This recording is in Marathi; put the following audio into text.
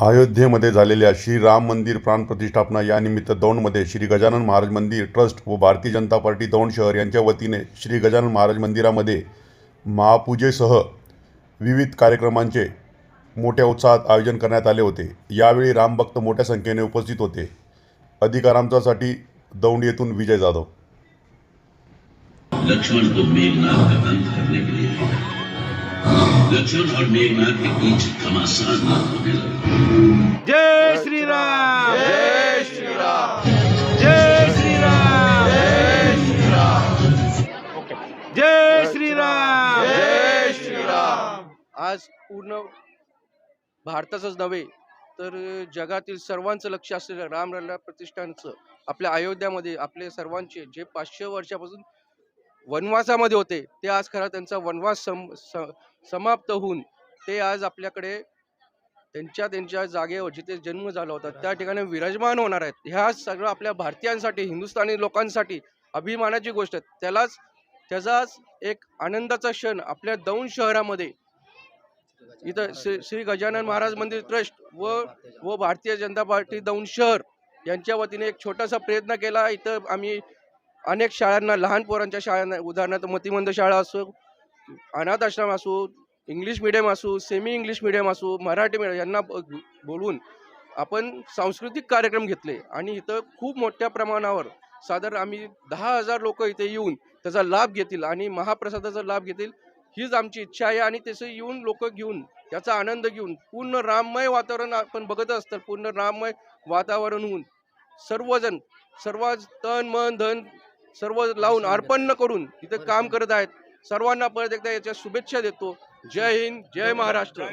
अयोध्येमध्ये झालेल्या श्री राम मंदिर प्राणप्रतिष्ठापना या निमित्त दौंडमध्ये श्री गजानन महाराज मंदिर ट्रस्ट व भारतीय जनता पार्टी दौंड शहर यांच्या वतीने श्री गजानन महाराज मंदिरामध्ये महापूजेसह विविध कार्यक्रमांचे मोठ्या उत्साहात आयोजन करण्यात आले होते. यावेळी रामभक्त मोठ्या संख्येने उपस्थित होते. अधिकारांचासाठी दौंड येथून विजय जाधव. लक्ष्मण को मेघनाथ का अंत करने के लिए और मेघनाथ के बीच घमासान होने लगा जय श्री राम जय श्री राम जय श्री राम जय श्री राम जय श्री राम जय श्री राम आज पूर्ण भारताचंच नव्हे तर जगातील सर्वांचं लक्ष असलेलं रामलल्ला प्रतिष्ठानचं आपल्या अयोध्यामध्ये आपले सर्वांचे जे पाचशे वर्षापासून वनवासामध्ये होते. ते आज खरा त्यांचा वनवास सम स- समाप्त होऊन ते आज आपल्याकडे त्यांच्या त्यांच्या जागेवर जिथे जन्म झाला होता त्या ठिकाणी विराजमान होणार आहेत. ह्या सगळं आपल्या भारतीयांसाठी हिंदुस्थानी लोकांसाठी अभिमानाची गोष्ट आहे. त्यालाच त्याचाच एक आनंदाचा क्षण आपल्या दौंड शहरामध्ये इथं श्री श्री गजानन महाराज मंदिर ट्रस्ट व व भारतीय जनता पार्टी दौंड शहर यांच्या वतीने एक छोटासा प्रयत्न केला. इथं आम्ही अनेक शाळांना लहान पोरांच्या शाळांना उदाहरणार्थ मतिमंद शाळा असो अनाथ आश्रम असो इंग्लिश मिडियम असो सेमी इंग्लिश मिडियम असो मराठी मिडियम यांना ब- बोलवून आपण सांस्कृतिक कार्यक्रम घेतले. आणि इथं खूप मोठ्या प्रमाणावर साधारण आम्ही दहा हजार लोक इथे येऊन त्याचा लाभ घेतील आणि महाप्रसादाचा लाभ घेतील हीच आमची इच्छा आहे. आणि तसं येऊन लोक घेऊन त्याचा आनंद घेऊन पूर्ण राममय वातावरण आपण बघत असतं. पूर्ण राममय वातावरण होऊन सर्वजण सर्व तन मन धन सर्व लावून अर्पण करून तिथे काम करत आहेत. सर्वांना परत एकदा याच्या शुभेच्छा देतो. जय हिंद जय महाराष्ट्र.